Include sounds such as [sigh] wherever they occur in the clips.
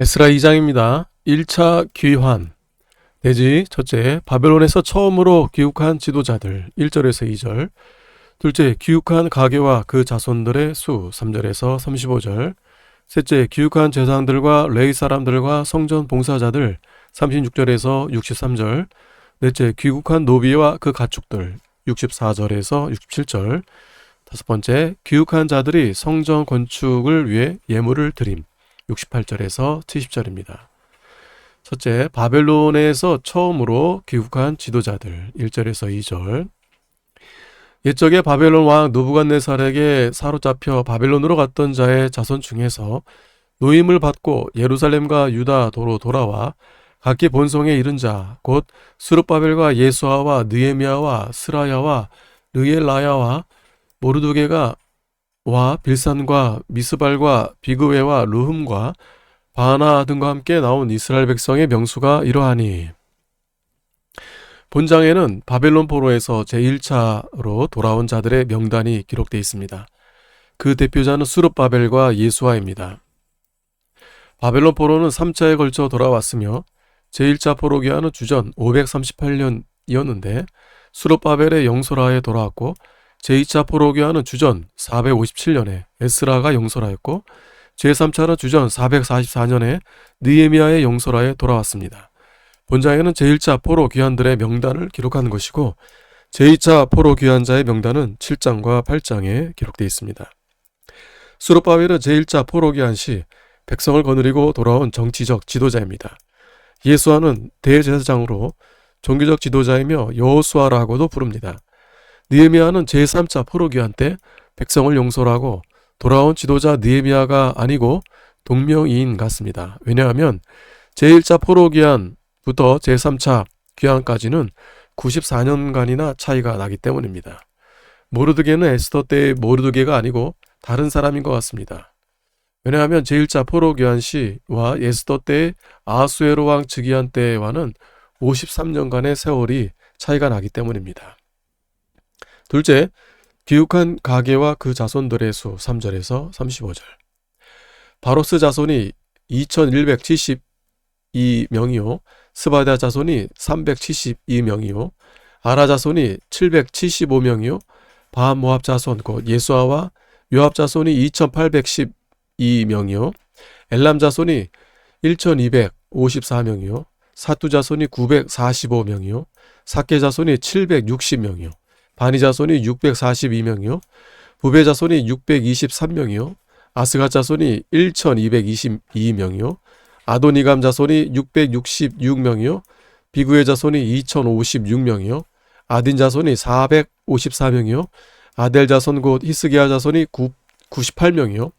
에스라 2장입니다. 1차 귀환. 내지 첫째, 바벨론에서 처음으로 귀국한 지도자들 1절에서 2절. 둘째, 귀국한 가게와 그 자손들의 수 3절에서 35절. 셋째, 귀국한 제사장들과 레이 사람들과 성전 봉사자들 36절에서 63절. 넷째, 귀국한 노비와 그 가축들 64절에서 67절. 다섯 번째, 귀국한 자들이 성전 건축을 위해 예물을 드림 68절에서 70절입니다. 첫째, 바벨론에서 처음으로 귀국한 지도자들 1절에서 2절. 옛적에 바벨론 왕 느부갓네살에게 사로잡혀 바벨론으로 갔던 자의 자손 중에서 노임을 받고 예루살렘과 유다 도로 돌아와 각기 본성에 이른 자, 곧 수르바벨과 예수아와 느에미아와 스라야와 르엘라야와 모르두게가 와 빌산과 미스발과 비그웨와 루흠과 바나 등과 함께 나온 이스라엘 백성의 명수가 이러하니 본장에는 바벨론 포로에서 제1차로 돌아온 자들의 명단이 기록되어 있습니다. 그 대표자는 수르바벨과 예수아입니다. 바벨론 포로는 3차에 걸쳐 돌아왔으며 제1차 포로 기한은 주전 538년이었는데 수르바벨의 영소라에 돌아왔고 제2차 포로 기한은 주전 457년에 에스라가 영소라였고 제3차는 주전 444년에 느에미아의 영소라에 돌아왔습니다. 본장에는 제1차 포로 귀환들의 명단을 기록한 것이고 제2차 포로 귀환자의 명단은 7장과 8장에 기록되어 있습니다. 수르바벨은 제1차 포로 귀환 시 백성을 거느리고 돌아온 정치적 지도자입니다. 예수아는 대제사장으로 종교적 지도자이며 여호수아라고도 부릅니다. 느헤미야는 제3차 포로 귀환 때 백성을 용서하고 돌아온 지도자 느헤미야가 아니고 동명이인 같습니다. 왜냐하면 제1차 포로 귀환부터 제3차 귀환까지는 94년간이나 차이가 나기 때문입니다. 모르드게는 에스더 때의 모르드게가 아니고 다른 사람인 것 같습니다. 왜냐하면 제1차 포로 귀환 시와 에스더 때의 아수에로 왕 즉위한 때와는 53년간의 세월이 차이가 나기 때문입니다. 둘째, 귀국한 가게와 그 자손들의 수 3절에서 35절. 바로스 자손이 2172명이요. 스바다 자손이 372명이요. 아라 자손이 775명이요. 바한 모압 자손 곧 예수아와 요압 자손이 2812명이요. 엘람 자손이 1254명이요. 사투 자손이 945명이요. 사케 자손이 760명이요. 바니 자손이 642명이요. 부베 자손이 623명이요. 아스가 자손이 1222명이요. 아도니감 자손이 666명이요. 비구의 자손이 2056명이요. 아딘 자손이 454명이요. 아델 자손 곧 히스기야 자손이 9, 98명이요.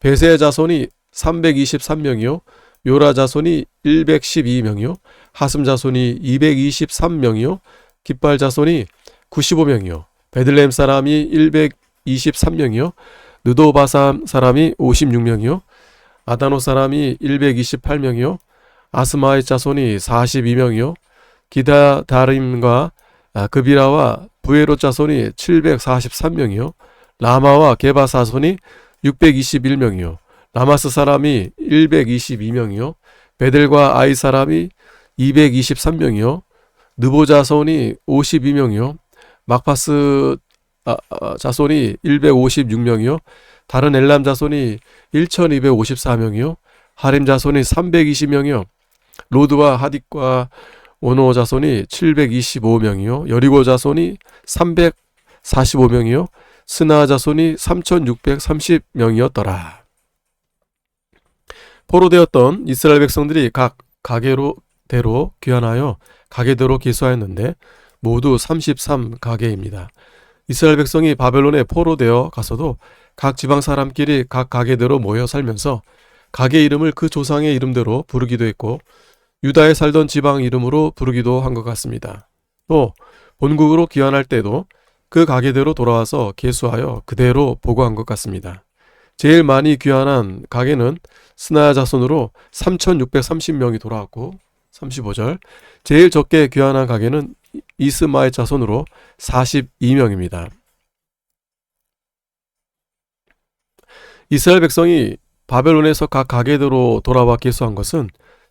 베세 자손이 323명이요. 요라 자손이 112명이요. 하슴 자손이 223명이요. 깃발 자손이 95명이요. 베들레헴 사람이 123명이요. 느도바삼 사람이 56명이요. 아다노 사람이 128명이요. 아스마의 자손이 42명이요. 기다 다림과 그비라와 부에로 자손이 743명이요. 라마와 게바 사손이 621명이요. 라마스 사람이 122명이요. 베델과 아이 사람이 223명이요. 느보 자손이 52명이요. 막파스 아, 아, 자손이 156명이요. 다른 엘람 자손이 1254명이요. 하림 자손이 320명이요. 로드와 하딕과 오노 자손이 725명이요. 여리고 자손이 345명이요. 스나 자손이 3630명이었더라. 포로되었던 이스라엘 백성들이 각 가게로 대로 귀환하여 가게대로 기수하였는데 모두 33가게입니다. 이스라엘 백성이 바벨론에 포로되어 가서도 각 지방 사람끼리 각 가게대로 모여 살면서 가게 이름을 그 조상의 이름대로 부르기도 했고 유다에 살던 지방 이름으로 부르기도 한 것 같습니다. 또 본국으로 귀환할 때도 그 가게대로 돌아와서 계수하여 그대로 보고한 것 같습니다. 제일 많이 귀환한 가게는 스나야 자손으로 3,630명이 돌아왔고 35절 제일 적게 귀환한 가게는 이스마의 자손으로 42명입니다. 이스라엘 백성이 바벨론에서 각 가게대로 돌아와 개수한 것은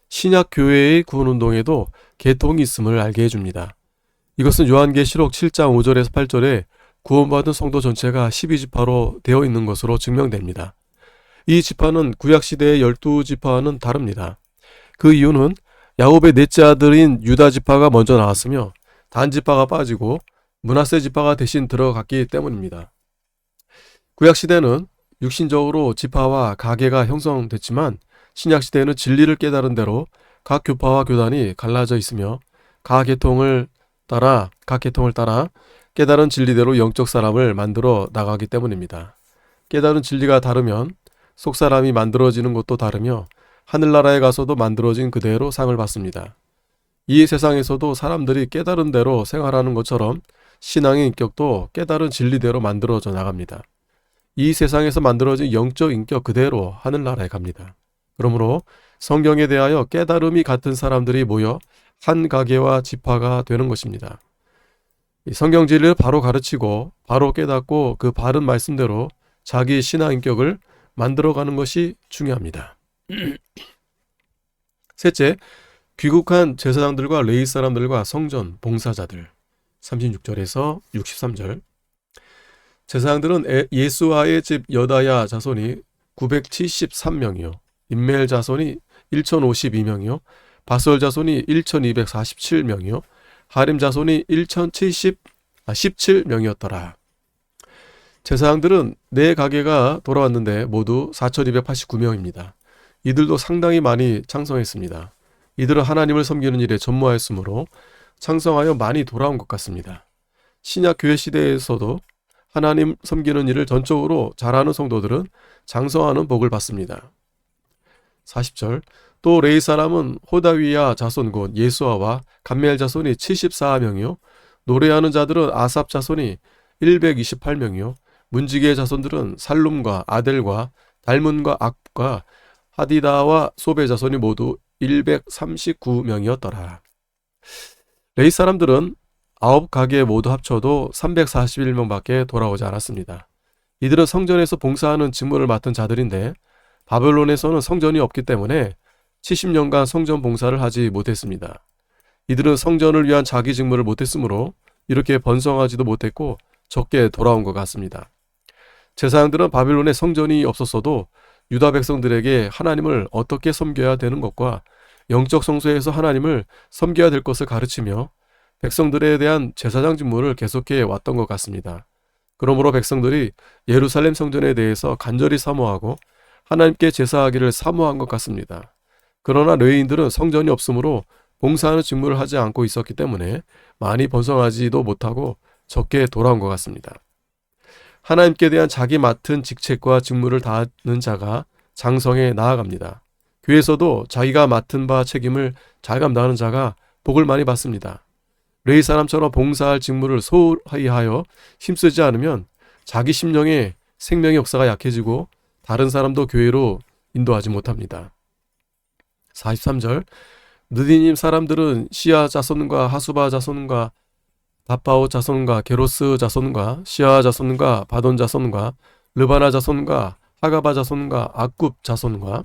신약 교회의 구원 운동에도 계통이 있음을 알게 해줍니다. 이것은 요한계시록 7장 5절에서 8절에 구원받은 성도 전체가 12지파로 되어 있는 것으로 증명됩니다. 이 지파는 구약 시대의 12지파와는 다릅니다. 그 이유는 야곱의 넷째 아들인 유다 지파가 먼저 나왔으며 단 지파가 빠지고 문하세 지파가 대신 들어갔기 때문입니다. 구약 시대는 육신적으로 지파와 가계가 형성됐지만 신약 시대에는 진리를 깨달은 대로 각 교파와 교단이 갈라져 있으며 각 계통을 따라 각 계통을 따라 깨달은 진리대로 영적 사람을 만들어 나가기 때문입니다. 깨달은 진리가 다르면 속 사람이 만들어지는 것도 다르며 하늘나라에 가서도 만들어진 그대로 상을 받습니다. 이 세상에서도 사람들이 깨달은 대로 생활하는 것처럼 신앙의 인격도 깨달은 진리대로 만들어져 나갑니다. 이 세상에서 만들어진 영적 인격 그대로 하늘나라에 갑니다. 그러므로 성경에 대하여 깨달음이 같은 사람들이 모여 한 가게와 지파가 되는 것입니다. 성경 진리를 바로 가르치고 바로 깨닫고 그 바른 말씀대로 자기 신앙 인격을 만들어가는 것이 중요합니다. [clears throat] 셋째, 귀국한 제사장들과 레이 사람들과 성전 봉사자들 36절에서 63절 제사장들은 예수와의 집 여다야 자손이 973명이요 인멜 자손이 1052명이요 바솔 자손이 1247명이요 하림 자손이 1070 아, 17명이었더라. 제사장들은 네 가게가 돌아왔는데 모두 4289명입니다. 이들도 상당히 많이 창성했습니다. 이들은 하나님을 섬기는 일에 전무하였으므로 창성하여 많이 돌아온 것 같습니다. 신약 교회 시대에서도 하나님 섬기는 일을 전적으로 잘하는 성도들은 장성하는 복을 받습니다. 40절 또 레이 사람은 호다위야 자손 곧 예수아와 감멜 자손이 74명이요 노래하는 자들은 아삽 자손이 128명이요 문지기의 자손들은 살룸과 아델과 달문과 악과 하디다와 소베 자손이 모두 139명이었더라. 레이 사람들은 아홉 가게 모두 합쳐도 341명밖에 돌아오지 않았습니다. 이들은 성전에서 봉사하는 직무를 맡은 자들인데 바벨론에서는 성전이 없기 때문에 70년간 성전 봉사를 하지 못했습니다. 이들은 성전을 위한 자기 직무를 못했으므로 이렇게 번성하지도 못했고 적게 돌아온 것 같습니다. 제사장들은 바빌론에 성전이 없었어도 유다 백성들에게 하나님을 어떻게 섬겨야 되는 것과 영적 성소에서 하나님을 섬겨야 될 것을 가르치며 백성들에 대한 제사장 직무를 계속해 왔던 것 같습니다. 그러므로 백성들이 예루살렘 성전에 대해서 간절히 사모하고 하나님께 제사하기를 사모한 것 같습니다. 그러나 레인들은 성전이 없으므로 봉사하는 직무를 하지 않고 있었기 때문에 많이 번성하지도 못하고 적게 돌아온 것 같습니다. 하나님께 대한 자기 맡은 직책과 직무를 다하는 자가 장성에 나아갑니다. 교회에서도 자기가 맡은 바 책임을 잘 감당하는 자가 복을 많이 받습니다. 레이 사람처럼 봉사할 직무를 소홀히 하여 힘쓰지 않으면 자기 심령의 생명의 역사가 약해지고 다른 사람도 교회로 인도하지 못합니다. 43절 느디님 사람들은 시아 자손과 하수바 자손과 다파오 자손과 게로스 자손과 시아 자손과 바돈 자손과 르바나 자손과 하가바 자손과 악굽 자손과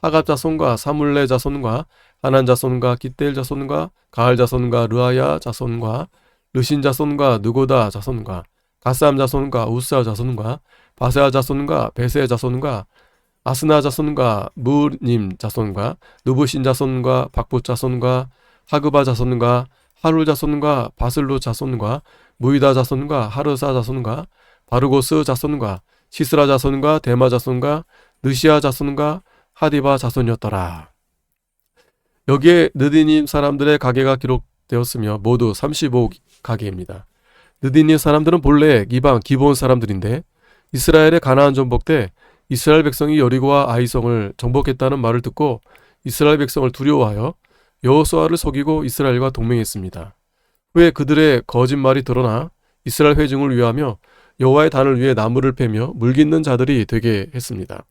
하갑 자손과 사물레 자손과 하난 자손과 기델 자손과 가을 자손과 르아야 자손과 르신 자손과 느고다 자손과 가삼 자손과 우사 자손과 바세아 자손과 베세 자손과 아스나 자손과 무님 자손과 누부신 자손과 박부 자손과 하그바 자손과 하루 자손과 바슬루 자손과 무이다 자손과 하르사 자손과 바르고스 자손과 시스라 자손과 데마 자손과 느시아 자손과 하디바 자손이었더라. 여기에 느디님 사람들의 가게가 기록되었으며 모두 35 가게입니다. 느디님 사람들은 본래 이방 기본 사람들인데 이스라엘의 가나안 전복 때 이스라엘 백성이 여리고와 아이성을 정복했다는 말을 듣고 이스라엘 백성을 두려워하여 여호수아를 속이고 이스라엘과 동맹했습니다. 후에 그들의 거짓말이 드러나 이스라엘 회중을 위하며 여호와의 단을 위해 나무를 패며 물깃는 자들이 되게 했습니다.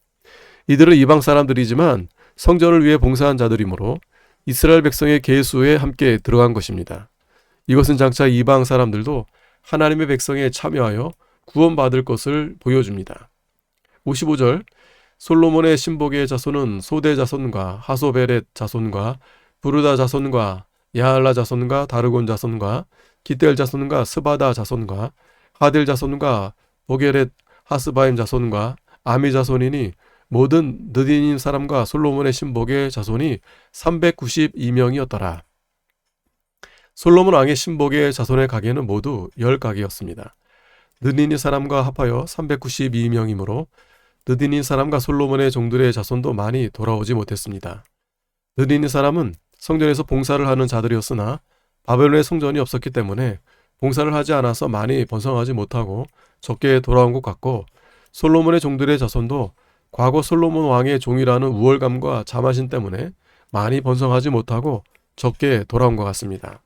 이들은 이방 사람들이지만 성전을 위해 봉사한 자들이므로 이스라엘 백성의 계수에 함께 들어간 것입니다. 이것은 장차 이방 사람들도 하나님의 백성에 참여하여 구원받을 것을 보여줍니다. 55절 솔로몬의 신복의 자손은 소대 자손과 하소베렛 자손과 부르다 자손과 야알라 자손과 다르곤 자손과 기델 자손과 스바다 자손과 하델 자손과 보게렛 하스바임 자손과 아미 자손이니 모든 느딘인 사람과 솔로몬의 신복의 자손이 392명이었더라. 솔로몬 왕의 신복의 자손의 가계는 모두 10가계였습니다. 느딘인 사람과 합하여 392명이므로 느딘인 사람과 솔로몬의 종들의 자손도 많이 돌아오지 못했습니다. 느딘인 사람은 성전에서 봉사를 하는 자들이었으나 바벨론의 성전이 없었기 때문에 봉사를 하지 않아서 많이 번성하지 못하고 적게 돌아온 것 같고 솔로몬의 종들의 자손도 과거 솔로몬 왕의 종이라는 우월감과 자만심 때문에 많이 번성하지 못하고 적게 돌아온 것 같습니다.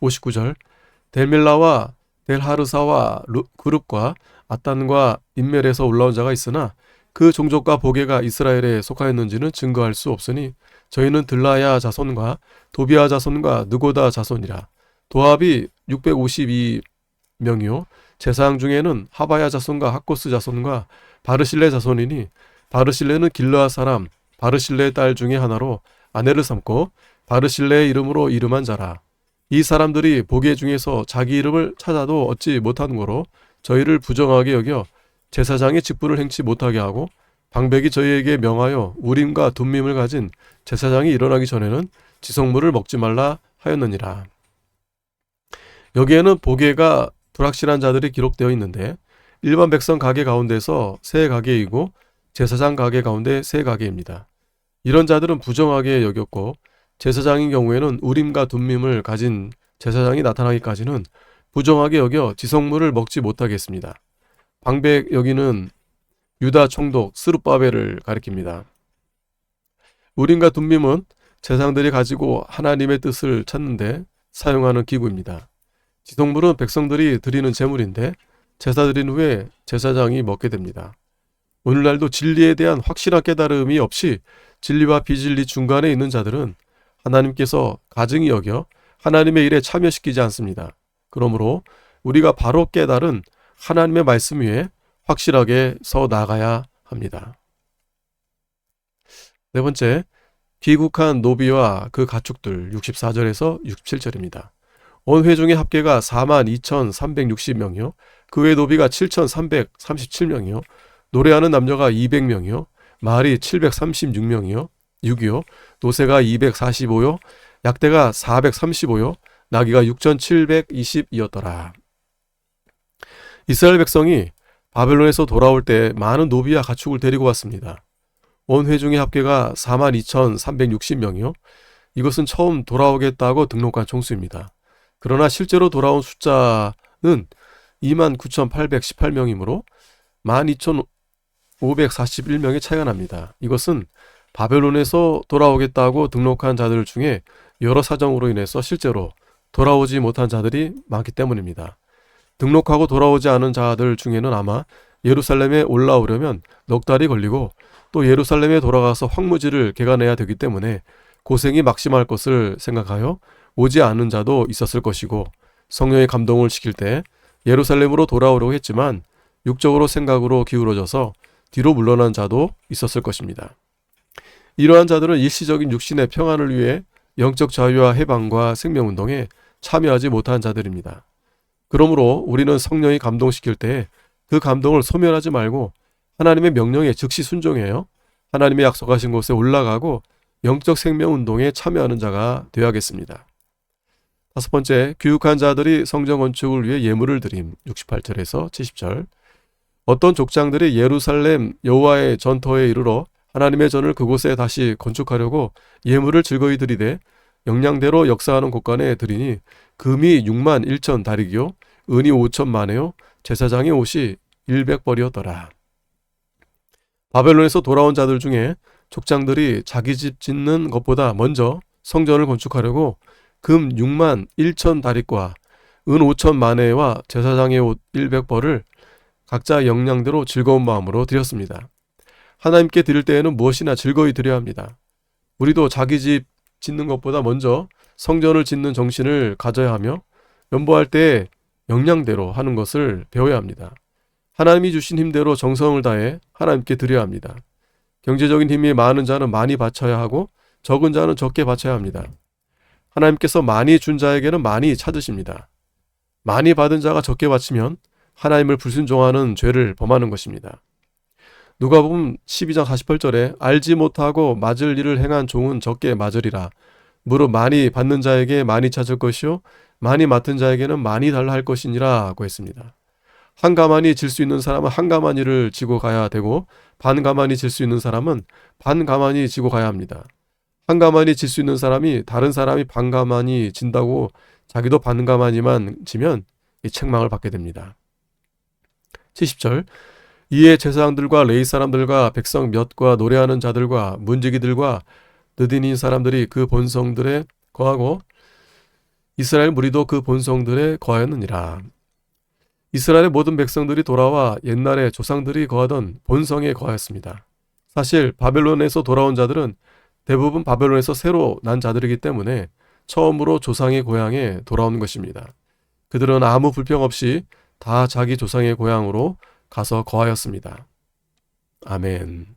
59절 델밀라와 델하르사와 루, 그룹과 아단과 인멜에서 올라온 자가 있으나 그 종족과 보게가 이스라엘에 속하였는지는 증거할 수 없으니 저희는 들라야 자손과 도비아 자손과 느고다 자손이라. 도합이 652명이요. 제사장 중에는 하바야 자손과 하코스 자손과 바르실레 자손이니 바르실레는 길르아 사람 바르실레의 딸 중에 하나로 아내를 삼고 바르실레의 이름으로 이름한 자라. 이 사람들이 보게 중에서 자기 이름을 찾아도 얻지 못하는 거로 저희를 부정하게 여겨 제사장의 직분을 행치 못하게 하고 방백이 저희에게 명하여 우림과 둠밈을 가진 제사장이 일어나기 전에는 지성물을 먹지 말라 하였느니라. 여기에는 보게가 불확실한 자들이 기록되어 있는데 일반 백성 가게 가운데서 세 가게이고 제사장 가게 가운데 세 가게입니다. 이런 자들은 부정하게 여겼고 제사장인 경우에는 우림과 둠밈을 가진 제사장이 나타나기까지는 부정하게 여겨 지성물을 먹지 못하겠습니다. 방백 여기는 유다 총독 스룹바벨을 가리킵니다. 우림과 둠밈은 제사장들이 가지고 하나님의 뜻을 찾는데 사용하는 기구입니다. 지성물은 백성들이 드리는 제물인데 제사 드린 후에 제사장이 먹게 됩니다. 오늘날도 진리에 대한 확실한 깨달음이 없이 진리와 비진리 중간에 있는 자들은 하나님께서 가증히 여겨 하나님의 일에 참여시키지 않습니다. 그러므로 우리가 바로 깨달은 하나님의 말씀 위에 확실하게 서 나가야 합니다. 네 번째, 귀국한 노비와 그 가축들 64절에서 67절입니다. 온 회중의 합계가 42,360명이요. 그 외 노비가 7,337명이요. 노래하는 남녀가 200명이요. 말이 736명이요. 6이요. 노새가 245요. 약대가 435요. 나귀가 6,720이었더라. 이스라엘 백성이 바벨론에서 돌아올 때 많은 노비와 가축을 데리고 왔습니다. 온 회중의 합계가 42,360명이요. 이것은 처음 돌아오겠다고 등록한 총수입니다. 그러나 실제로 돌아온 숫자는 29,818명이므로 12,541명의 차이가 납니다. 이것은 바벨론에서 돌아오겠다고 등록한 자들 중에 여러 사정으로 인해서 실제로 돌아오지 못한 자들이 많기 때문입니다. 등록하고 돌아오지 않은 자들 중에는 아마 예루살렘에 올라오려면 넉 달이 걸리고 또 예루살렘에 돌아가서 황무지를 개간해야 되기 때문에 고생이 막심할 것을 생각하여 오지 않은 자도 있었을 것이고 성령의 감동을 시킬 때 예루살렘으로 돌아오려고 했지만 육적으로 생각으로 기울어져서 뒤로 물러난 자도 있었을 것입니다. 이러한 자들은 일시적인 육신의 평안을 위해 영적 자유와 해방과 생명운동에 참여하지 못한 자들입니다. 그러므로 우리는 성령이 감동시킬 때 그 감동을 소멸하지 말고 하나님의 명령에 즉시 순종해요. 하나님의 약속하신 곳에 올라가고 영적 생명 운동에 참여하는 자가 되어야겠습니다. 다섯 번째, 교육한 자들이 성전 건축을 위해 예물을 드림. 68절에서 70절. 어떤 족장들이 예루살렘 여호와의 전터에 이르러 하나님의 전을 그곳에 다시 건축하려고 예물을 즐거이 드리되 영량대로 역사하는 곳간에 드리니 금이 6만 1천 다리기요 은이 5천 만에요 제사장의 옷이 100벌이었더라. 바벨론에서 돌아온 자들 중에 족장들이 자기 집 짓는 것보다 먼저 성전을 건축하려고 금 6만 1천 다리과 은 5천 만회와 제사장의 옷 100벌을 각자 역량대로 즐거운 마음으로 드렸습니다. 하나님께 드릴 때에는 무엇이나 즐거이 드려야 합니다. 우리도 자기 집 짓는 것보다 먼저 성전을 짓는 정신을 가져야 하며 연보할 때 역량대로 하는 것을 배워야 합니다. 하나님이 주신 힘대로 정성을 다해 하나님께 드려야 합니다. 경제적인 힘이 많은 자는 많이 바쳐야 하고 적은 자는 적게 바쳐야 합니다. 하나님께서 많이 준 자에게는 많이 찾으십니다. 많이 받은 자가 적게 바치면 하나님을 불순종하는 죄를 범하는 것입니다. 누가 보면 12장 48절에 알지 못하고 맞을 일을 행한 종은 적게 맞으리라. 무릇 많이 받는 자에게 많이 찾을 것이요 많이 맡은 자에게는 많이 달라 할 것이니라고 했습니다. 한 가만히 질 수 있는 사람은 한 가만히를 지고 가야 되고 반 가만히 질 수 있는 사람은 반 가만히 지고 가야 합니다. 한 가만히 질 수 있는 사람이 다른 사람이 반 가만히 진다고 자기도 반 가만히만 지면 이 책망을 받게 됩니다. 70절 이에 제사장들과 레이 사람들과 백성 몇과 노래하는 자들과 문지기들과 느딘인 사람들이 그 본성들에 거하고 이스라엘 무리도 그 본성들에 거하였느니라. 이스라엘의 모든 백성들이 돌아와 옛날에 조상들이 거하던 본성에 거하였습니다. 사실 바벨론에서 돌아온 자들은 대부분 바벨론에서 새로 난 자들이기 때문에 처음으로 조상의 고향에 돌아온 것입니다. 그들은 아무 불평 없이 다 자기 조상의 고향으로 가서 거하였습니다. 아멘.